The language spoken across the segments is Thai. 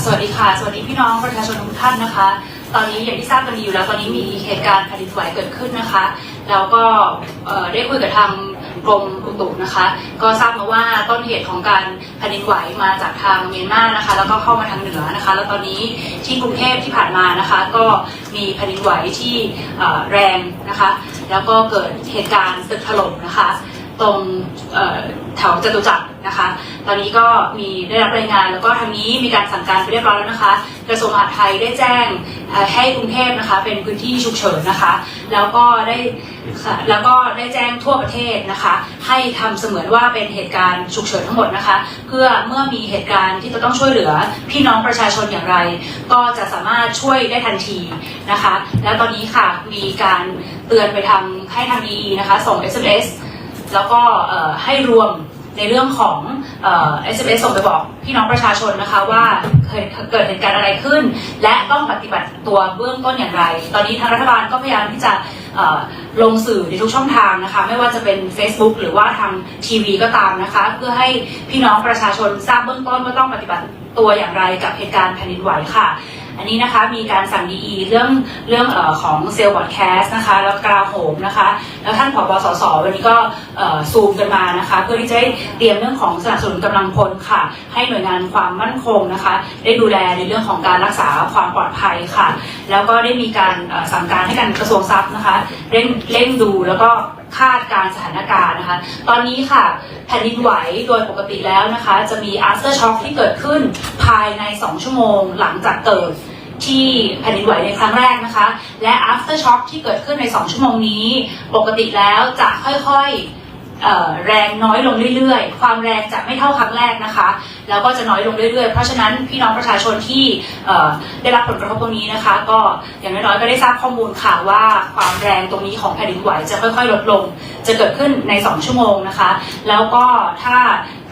สวัสดีค่ะ สวัสดีพี่น้องประชาชนทุกท่านนะคะ ตอนนี้อย่างที่ทราบกันดีอยู่แล้วตอนนี้มีเหตุการณ์แผ่นดินไหวเกิดขึ้นนะคะ แล้วก็ได้คุยกับทางกรมอุตุนะคะ ก็ทราบมาว่าต้นเหตุของการแผ่นดินไหวมาจากทางเมียนมานะคะ แล้วก็เข้ามาทางเหนือนะคะ แล้วตอนนี้ที่กรุงเทพที่ผ่านมานะคะ ก็มีแผ่นดินไหวที่แรงนะคะ แล้วก็เกิดเหตุการณ์ตึกถล่มนะคะ ตรงแถวจตุจักรนะคะ ตอนนี้ก็มีได้รับรายงานแล้วก็ทางนี้มีการสั่งการไปเรียบร้อยแล้วนะคะ กระทรวงมหาดไทยได้แจ้งให้กรุงเทพนะคะเป็นพื้นที่ฉุกเฉินนะคะ แล้วก็ได้แล้วก็ได้แจ้งทั่วประเทศนะคะ ให้ทำเสมือนว่าเป็นเหตุการณ์ฉุกเฉินทั้งหมดนะคะ เพื่อเมื่อมีเหตุการณ์ที่จะต้องช่วยเหลือพี่น้องประชาชนอย่างไร ก็จะสามารถช่วยได้ทันทีนะคะ แล้วตอนนี้ค่ะมีการเตือนไปทางให้ทาง EE นะคะส่ง SMS แล้วก็ให้รวมในเรื่องของเอ่อ SMS ส่งไปบอกพี่น้องประชาชนนะคะว่าเคยเกิดเหตุการณ์อะไรขึ้น และต้องปฏิบัติตัวเบื้องต้นอย่างไร ตอนนี้ทางรัฐบาลก็พยายามที่จะลงสื่อในทุกช่องทางนะคะ ไม่ว่าจะเป็น Facebook หรือว่าทางทีวีก็ตามนะคะ เพื่อให้พี่น้องประชาชนทราบเบื้องต้นว่าต้องปฏิบัติตัวอย่างไรกับเหตุการณ์แผ่นดินไหวค่ะ อันนี้นะคะมีการสั่งดีอีเรื่องเรื่องอของเซลล์บอดแคสต์นะคะ แล้วกลาโหมนะคะ แล้วท่านผบสสวันนี้ก็ซูมกันมานะคะเพื่อที่จะได้เตรียมเรื่องของสนับสนุนกำลังพลค่ะ ให้หน่วยงานความมั่นคงนะคะ ได้ดูแลในเรื่องของการรักษาความปลอดภัยค่ะ แล้วก็ได้มีการสั่งการให้การกระทรวงทรัพย์นะคะเร่งเร่งดูแล้วก็คาดการสถานการณ์นะคะ ตอนนี้ค่ะแผ่นดินไหวโดยปกติแล้วนะคะ จะมี after shock ที่เกิดขึ้นภายใน 2 ชั่วโมงหลังจากเกิด ที่แผ่นดินไหวในครั้งแรกนะคะ และ after shock ที่เกิดขึ้นใน 2 ชั่วโมงนี้ ปกติแล้วจะค่อยๆแรงน้อยลงเรื่อยๆ ความแรงจะไม่เท่าครั้งแรกนะคะ แล้วก็จะน้อยลงเรื่อยๆ เพราะฉะนั้นพี่น้องประชาชนที่ได้รับผลกระทบตรงนี้นะคะ ก็อย่างน้อยๆก็ได้ทราบข้อมูลค่ะว่าความแรงตรงนี้ของแผ่นดินไหวจะค่อยๆ ลดลง จะเกิดขึ้นใน 2 ชั่วโมงนะคะ แล้วก็ถ้า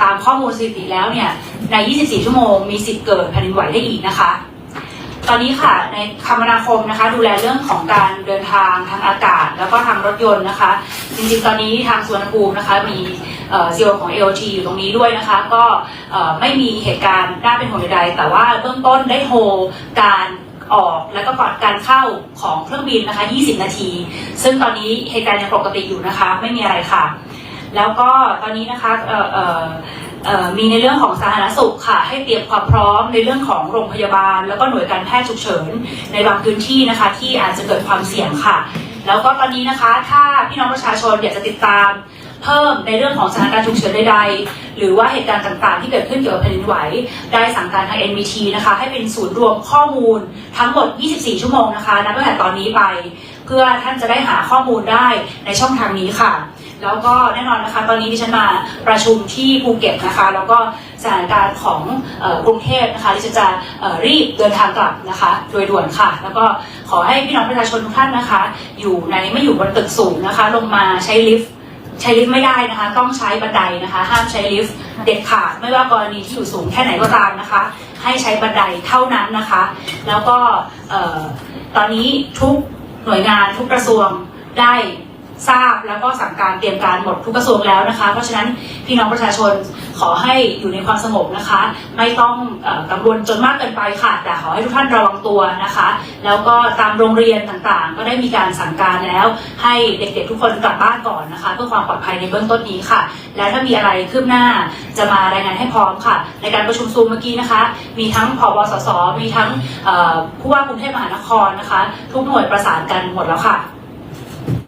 ตามข้อมูลสถิติแล้วเนี่ยใน 24 ชั่วโมงมีสิทธิ์เกิดแผ่นดินไหวได้อีกนะคะ ตอนนี้ค่ะในคมนาคมนะคะ ดูแลเรื่องของการเดินทางทางอากาศ แล้วก็ทางรถยนต์นะคะ จริงๆ ตอนนี้ทางสวนภูมินะคะมีซีโอของ AOT อยู่ตรงนี้ด้วยนะคะ ก็ไม่มีเหตุการณ์น่าเป็นห่วงใดๆแต่ว่าเบื้องต้นได้โฮการออกแล้วก็ก่อนการเข้าของเครื่องบินนะคะ 20 นาที ซึ่งตอนนี้เหตุการณ์ยังปกติอยู่นะคะ ไม่มีอะไรค่ะ แล้วก็ตอนนี้นะคะ มีในเรื่องของสาธารณสุขค่ะ ให้เตรียมความพร้อมในเรื่องของโรงพยาบาล แล้วก็หน่วยการแพทย์ฉุกเฉินในบางพื้นที่นะคะ ที่อาจจะเกิดความเสี่ยงค่ะ แล้วก็ตอนนี้นะคะ ถ้าพี่น้องประชาชนอยากจะติดตาม เพิ่มในเรื่องของสถานการณ์ฉุกเฉินใดๆ หรือว่าเหตุการณ์ต่างๆ ที่เกิดขึ้นเกี่ยวกับแผ่นดินไหว ได้สั่งการทาง NBT นะคะ ให้เป็นศูนย์รวมข้อมูลทั้งหมด 24 ชั่วโมงนะคะนับตั้งแต่ตอนนี้ไป เพื่อท่านจะได้หาข้อมูลได้ในช่องทางนี้ค่ะ แล้วก็แน่นอนนะคะตอนนี้ดิฉันมาประชุมที่ภูเก็ตนะคะ แล้วก็สถานการณ์ของกรุงเทพนะคะดิฉันจะรีบเดินทางกลับนะคะโดยด่วนค่ะ แล้วก็ขอให้พี่น้องประชาชนทุกท่านนะคะ อยู่ในไม่อยู่บนตึกสูงนะคะ ลงมาใช้ลิฟต์ ใช้ลิฟต์ไม่ได้นะคะ ต้องใช้บันไดนะคะ ห้ามใช้ลิฟต์เด็ดขาดไม่ว่ากรณีที่อยู่สูงแค่ไหนก็ตามนะคะ ให้ใช้บันไดเท่านั้นนะคะ แล้วก็ออตอนนี้ทุกหน่วยงานทุกกระทรวงได้ ทราบแล้วก็สั่งการเตรียมการหมดทุกกระทรวงแล้วนะคะ เพราะฉะนั้นพี่น้องประชาชนขอให้อยู่ในความสงบนะคะ ไม่ต้องอกังวลจนมากเกินไปค่ะ แต่ขอให้ทุกท่านระวังตัวนะคะ แล้วก็ตามโรงเรียนต่างๆ ก็ได้มีการสั่งการแล้ว ให้เด็กๆทุกคนกลับบ้านก่อนนะคะ เพื่อความปลอดภัยในเบื้องต้นนี้ค่ะ และถ้ามีอะไรคืบหน้าจะมารายงานให้พร้อมค่ะ ในการประชุมซูมเมื่อกี้นะคะ มีทั้งผบสสมีทั้งผู้ว่ากรุงเทพมหานครนะคะ ทุกหน่วยประสานกันหมดแล้วค่ะ